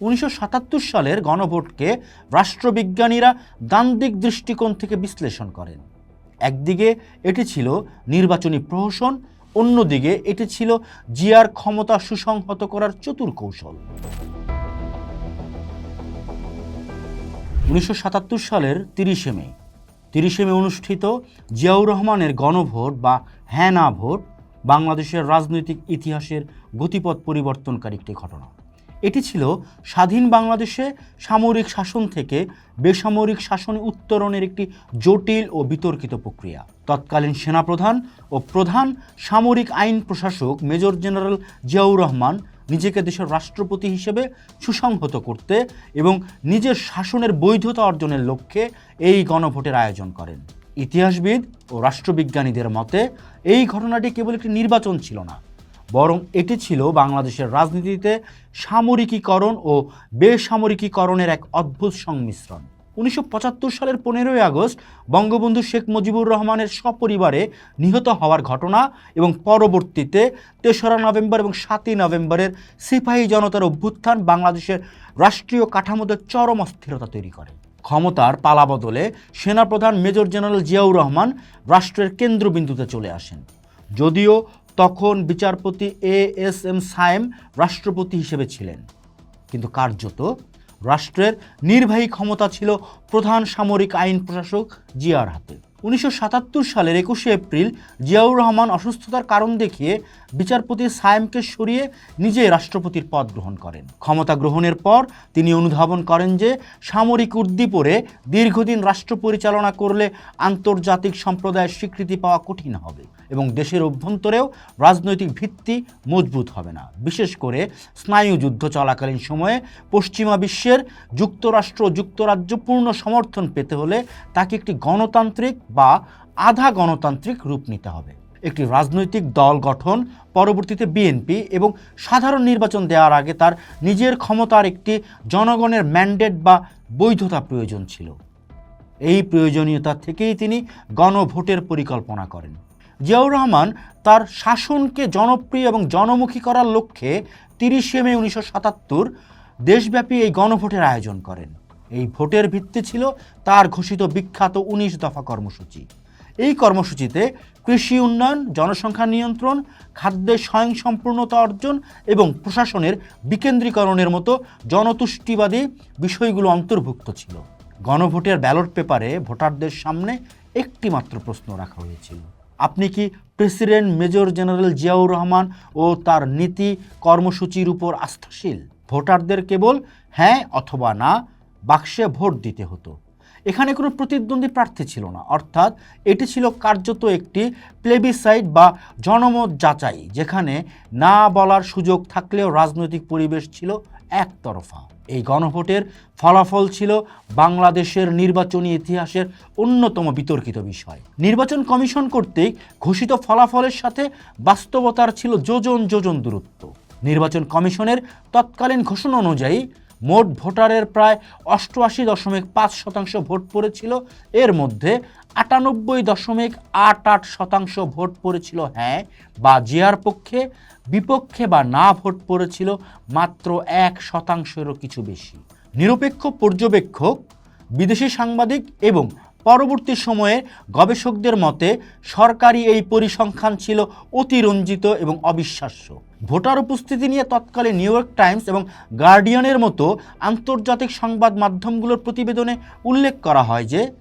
উনিশশো সাতাত্তর সালের গণভোটকে রাষ্ট্রবিজ্ঞানীরা দান্দিক দৃষ্টিকোণ থেকে বিশ্লেষণ করেন। একদিকে এটি ছিল নির্বাচনী প্রহসন, অন্যদিকে এটি ছিল জিয়ার ক্ষমতা সুসংহত করার চতুর কৌশল। উনিশশো সাতাত্তর সালের তিরিশে মে তিরিশে মে অনুষ্ঠিত জিয়াউর রহমানের গণভোট বা হ্যাঁ না ভোট বাংলাদেশের রাজনৈতিক ইতিহাসের গতিপথ পরিবর্তনকারী একটি ঘটনা। এটি ছিল স্বাধীন বাংলাদেশে সামরিক শাসন থেকে বেসামরিক শাসনে উত্তরণের একটি জটিল ও বিতর্কিত প্রক্রিয়া। তৎকালীন সেনাপ্রধান ও প্রধান সামরিক আইন প্রশাসক মেজর জেনারেল জিয়াউর রহমান নিজেকে দেশের রাষ্ট্রপতি হিসেবে সুসংহত করতে এবং নিজের শাসনের বৈধতা অর্জনের লক্ষ্যে এই গণভোটের আয়োজন করেন। ইতিহাসবিদ ও রাষ্ট্রবিজ্ঞানীদের মতে, এই ঘটনাটি কেবল একটি নির্বাচন ছিল না বরং এটি ছিল বাংলাদেশের রাজনীতিতে সামরিকীকরণ ও বেসামরিকীকরণের এক অদ্ভুত সংমিশ্রণ। উনিশশো পঁচাত্তর সালের পনেরোই আগস্ট বঙ্গবন্ধু শেখ মুজিবুর রহমানের সপরিবারে নিহত হওয়ার ঘটনা এবং পরবর্তীতে তেসরা নভেম্বর এবং সাতই নভেম্বরের সিপাহী জনতার অভ্যুত্থান বাংলাদেশের রাষ্ট্রীয় কাঠামোতে চরম অস্থিরতা তৈরি করে। ক্ষমতার পালাবদলে সেনাপ্রধান মেজর জেনারেল জিয়াউর রহমান রাষ্ট্রের কেন্দ্রবিন্দুতে চলে আসেন। যদিও তখন বিচারপতি এ এস এম সায়েম রাষ্ট্রপতি হিসেবে ছিলেন। কিন্তু কার্যত রাষ্ট্রের নির্বাহী ক্ষমতা ছিল প্রধান সামরিক আইন প্রশাসক জিয়ার হাতে। উনিশশো সাতাত্তর সালের একুশে এপ্রিল জিয়াউর রহমান অসুস্থতার কারণ দেখিয়ে বিচারপতি সায়েমকে সরিয়ে নিজে রাষ্ট্রপতির পদ গ্রহণ করেন। ক্ষমতা গ্রহণের পর তিনি অনুধাবন করেন যে সামরিক উদ্দীপরে দীর্ঘদিন রাষ্ট্র পরিচালনা করলে আন্তর্জাতিক সম্প্রদায়ের স্বীকৃতি পাওয়া কঠিন হবে এবং দেশের অভ্যন্তরেও রাজনৈতিক ভিত্তি মজবুত হবে না। বিশেষ করে স্নায়ু যুদ্ধ চলাকালীন সময়ে পশ্চিমা বিশ্বের যুক্তরাষ্ট্র ও যুক্তরাজ্য পূর্ণ সমর্থন পেতে হলে তাকে একটি গণতান্ত্রিক বা আধা গণতান্ত্রিক রূপ নিতে হবে। একটি রাজনৈতিক দল গঠন, পরবর্তীতে বিএনপি এবং সাধারণ নির্বাচন দেওয়ার আগে তার নিজের ক্ষমতার একটি জনগণের ম্যান্ডেট বা বৈধতা প্রয়োজন ছিল। এই প্রয়োজনীয়তা থেকেই তিনি গণভোটের পরিকল্পনা করেন। জিয়াউর রহমান তার শাসনকে জনপ্রিয় এবং জনমুখী করার লক্ষ্যে তিরিশে মে উনিশশো সাতাত্তর দেশব্যাপী এই গণভোটের আয়োজন করেন। এই ভোটের ভিত্তি ছিল তার ঘোষিত বিখ্যাত উনিশ দফা কর্মসূচি। এই কর্মসূচিতে কৃষি উন্নয়ন, জনসংখ্যা নিয়ন্ত্রণ খাদ্যের স্বয়ংসম্পূর্ণতা অর্জন এবং প্রশাসনের বিকেন্দ্রীকরণের মতো জনতুষ্টিবাদী বিষয়গুলো অন্তর্ভুক্ত ছিল। গণভোটের ব্যালট পেপারে ভোটারদের সামনে একটি মাত্র প্রশ্ন রাখা হয়েছিল। আপনি কি president major general Ziaur Rahman ও তার নীতি কর্মসূচির উপর আস্থাশীল? ভোটারদের কেবল হ্যাঁ অথবা না বাক্সে ভোট দিতে হতো। এখানে কোনো প্রতিদ্বন্দ্বী প্রার্থী ছিল না। অর্থাৎ এটি ছিল কার্যত একটি প্লেবিসাইড বা জনমত যাচাই, যেখানে না বলার সুযোগ থাকলেও রাজনৈতিক পরিবেশ ছিল একতরফা। এই গণভোটের ফলাফল ছিল বাংলাদেশের নির্বাচনী ইতিহাসের অন্যতম বিতর্কিত বিষয়। নির্বাচন কমিশন কর্তৃক ঘোষিত ফলাফলের সাথে বাস্তবতার ছিল যোজন যোজন দূরত্ব। নির্বাচন কমিশনের তৎকালীন ঘোষণা অনুযায়ী মোট ভোটারের প্রায় অষ্টআশি দশমিক পাঁচ শতাংশ ভোট পড়েছিল। এর মধ্যে আটানব্বই দশমিক আট আট শতাংশ ভোট পড়েছিল হ্যাঁ বা জিয়ার পক্ষে, বিপক্ষে বা না ভোট পড়েছিল মাত্র এক শতাংশেরও কিছু বেশি। নিরপেক্ষ পর্যবেক্ষক, বিদেশি সাংবাদিক এবং পরবর্তী সময়ে গবেষকদের মতে সরকারি এই পরিসংখ্যান ছিল অতিরঞ্জিত এবং অবিশ্বাস্য। ভোটার উপস্থিতি নিয়ে তৎকালে নিউ ইয়র্ক টাইমস এবং গার্ডিয়ানের মতো আন্তর্জাতিক সংবাদ মাধ্যমগুলোর প্রতিবেদনে উল্লেখ করা হয় যে,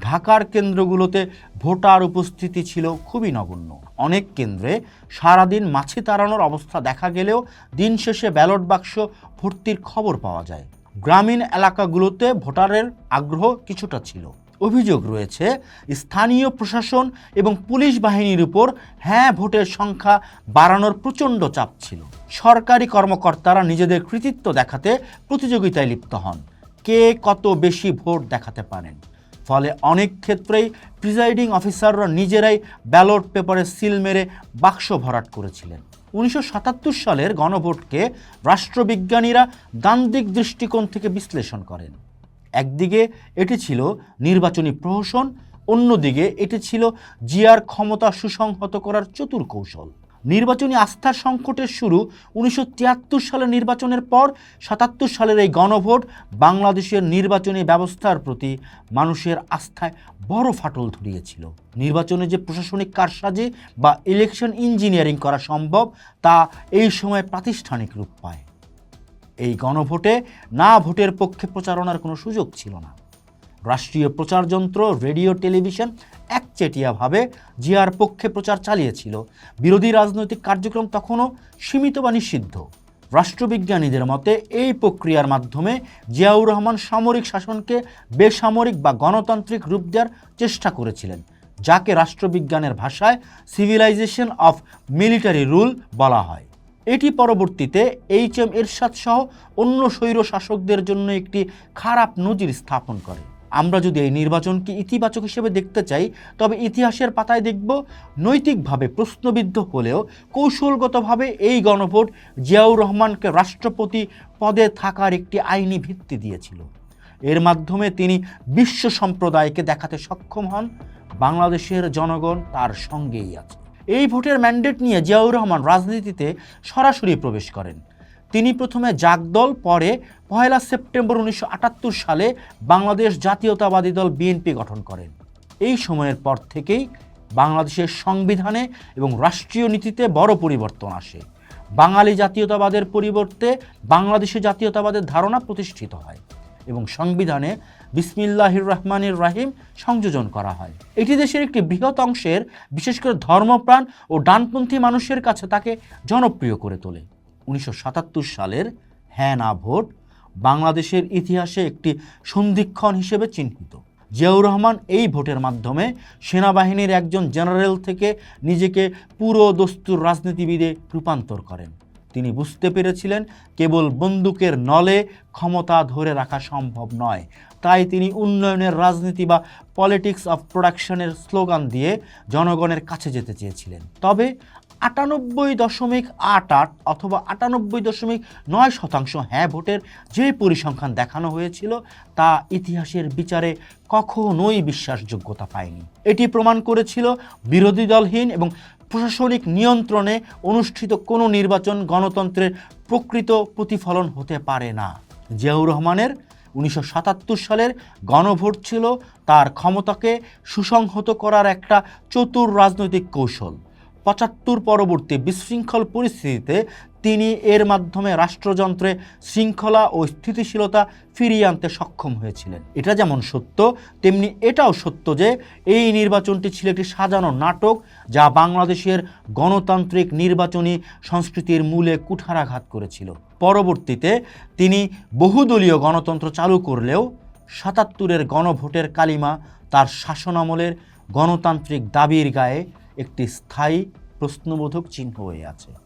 ঢাকার কেন্দ্রগুলোতে ভোটার উপস্থিতি ছিল খুবই নগণ্য। অনেক কেন্দ্রে সারাদিন মাছি তাড়ানোর অবস্থা দেখা গেলেও দিন শেষে ব্যালট বাক্স ভর্তির খবর পাওয়া যায়। গ্রামীণ এলাকাগুলোতে ভোটারের আগ্রহ কিছুটা ছিল। অভিযোগ রয়েছে, স্থানীয় প্রশাসন এবং পুলিশ বাহিনীর উপর হ্যাঁ ভোটের সংখ্যা বাড়ানোর প্রচণ্ড চাপ ছিল। সরকারি কর্মকর্তারা নিজেদের কৃতিত্ব দেখাতে প্রতিযোগিতায় লিপ্ত হন। কে কত বেশি ভোট দেখাতে পারেন? ফলে অনেক ক্ষেত্রেই প্রিজাইডিং অফিসাররা নিজেরাই ব্যালট পেপারে সিল মেরে বাক্স ভরাট করেছিলেন। উনিশশো সাতাত্তর সালের গণভোটকে রাষ্ট্রবিজ্ঞানীরা দান্দিক দৃষ্টিকোণ থেকে বিশ্লেষণ করেন। একদিকে এটি ছিল নির্বাচনী প্রহসন, অন্যদিকে এটি ছিল জিয়ার ক্ষমতা সুসংহত করার চতুর কৌশল। নির্বাচনী আস্থার সংকটের শুরু উনিশশো তিয়াত্তর সালের নির্বাচনের পর সাতাত্তর সালের এই গণভোট বাংলাদেশের নির্বাচনী ব্যবস্থার প্রতি মানুষের আস্থায় বড় ফাটল ধরিয়েছিল। নির্বাচনে যে প্রশাসনিক কারসাজি বা ইলেকশন ইঞ্জিনিয়ারিং করা সম্ভব, তা এই সময় প্রাতিষ্ঠানিক রূপ পায়। এই গণভোটে না ভোটের পক্ষে প্রচারণার কোনো সুযোগ ছিল না। রাষ্ট্রীয় প্রচারযন্ত্র, রেডিও, টেলিভিশন একচেটিয়াভাবে জিয়ার পক্ষে প্রচার চালিয়েছিল। বিরোধী রাজনৈতিক কার্যক্রম তখনও সীমিত বা নিষিদ্ধ। রাষ্ট্রবিজ্ঞানীদের মতে, এই প্রক্রিয়ার মাধ্যমে জিয়াউর রহমান সামরিক শাসনকে বেসামরিক বা গণতান্ত্রিক রূপ দেওয়ার চেষ্টা করেছিলেন, যাকে রাষ্ট্রবিজ্ঞানের ভাষায় সিভিলাইজেশন অফ মিলিটারি রুল বলা হয়। এটি পরবর্তীতে এইচ এম এরশাদ সহ অন্য স্বৈর শাসকদের জন্য একটি খারাপ নজির স্থাপন করে। আমরা যদি এই নির্বাচনকে ইতিবাচক হিসেবে দেখতে চাই, তবে ইতিহাসের পাতায় দেখব, নৈতিকভাবে প্রশ্নবিদ্ধ হলেও কৌশলগতভাবে এই গণভোট জিয়াউর রহমানকে রাষ্ট্রপতি পদে থাকার একটি আইনি ভিত্তি দিয়েছিল। এর মাধ্যমে তিনি বিশ্ব সম্প্রদায়কে দেখাতে সক্ষম হন। বাংলাদেশের জনগণ তার সঙ্গেই আছে। এই ভোটের ম্যান্ডেট নিয়ে জিয়াউর রহমান রাজনীতিতে সরাসরি প্রবেশ করেন। তিনি প্রথমে জাগদল, পরে পয়লা সেপ্টেম্বর উনিশশো আটাত্তর সালে বাংলাদেশ জাতীয়তাবাদী দল বিএনপি গঠন করেন। এই সময়ের পর থেকেই বাংলাদেশের সংবিধানে এবং রাষ্ট্রীয় নীতিতে বড় পরিবর্তন আসে। বাঙালি জাতীয়তাবাদের পরিবর্তে বাংলাদেশি জাতীয়তাবাদের ধারণা প্রতিষ্ঠিত হয়। এবং সংবিধানে বিসমিল্লাহির রহমানির রাহিম সংযোজন করা হয়। এটি দেশের একটি বৃহৎ অংশের, বিশেষ করে ধর্মপ্রাণ ও ডানপন্থী মানুষের কাছে তাকে জনপ্রিয় করে তোলে। উনিশশো সাতাত্তর সালের হ্যাঁ না ভোট বাংলাদেশের ইতিহাসে একটি সন্ধিক্ষণ হিসেবে চিহ্নিত। জিয়াউর রহমান এই ভোটের মাধ্যমে সেনাবাহিনীর একজন জেনারেল থেকে নিজেকে পুরো দস্তুর রাজনীতিবিদে রূপান্তর করেন। তিনি বুঝতে পেরেছিলেন, কেবল বন্দুকের নলে ক্ষমতা ধরে রাখা সম্ভব নয়। তাই তিনি উন্নয়নের রাজনীতি বা পলিটিক্স অফ প্রোডাকশনের স্লোগান দিয়ে জনগণের কাছে যেতে চেয়েছিলেন। তবে আটানব্বই দশমিক আট আট অথবা আটানব্বই দশমিক নয় শতাংশ হ্যাঁ ভোটের যে পরিসংখ্যান দেখানো হয়েছিল, তা ইতিহাসের বিচারে কখনোই বিশ্বাসযোগ্যতা পায়নি। এটি প্রমাণ করেছিল বিরোধী দলহীন এবং প্রশাসনিক নিয়ন্ত্রণে অনুষ্ঠিত কোনো নির্বাচন গণতন্ত্রের প্রকৃত প্রতিফলন হতে পারে না। জিয়াউর রহমানের উনিশশো সাতাত্তর সালের গণভোট ছিল তার ক্ষমতাকে সুসংহত করার একটা চতুর রাজনৈতিক কৌশল। পঁচাত্তর পরবর্তী বিশৃঙ্খল পরিস্থিতিতে তিনি এর মাধ্যমে রাষ্ট্রযন্ত্রে শৃঙ্খলা ও স্থিতিশীলতা ফিরিয়ে আনতে সক্ষম হয়েছিলেন। এটা যেমন সত্য, তেমনি এটাও সত্য যে এই নির্বাচনটি ছিল একটি সাজানো নাটক যা বাংলাদেশের গণতান্ত্রিক নির্বাচনী সংস্কৃতির মূলে কুঠারাঘাত করেছিল। পরবর্তীতে তিনি বহুদলীয় গণতন্ত্র চালু করলেও সাতাত্তরের গণভোটের কালিমা তার শাসনামলের গণতান্ত্রিক দাবির গায়ে একটি স্থায়ী প্রশ্নবোধক চিহ্ন হয়ে আছে।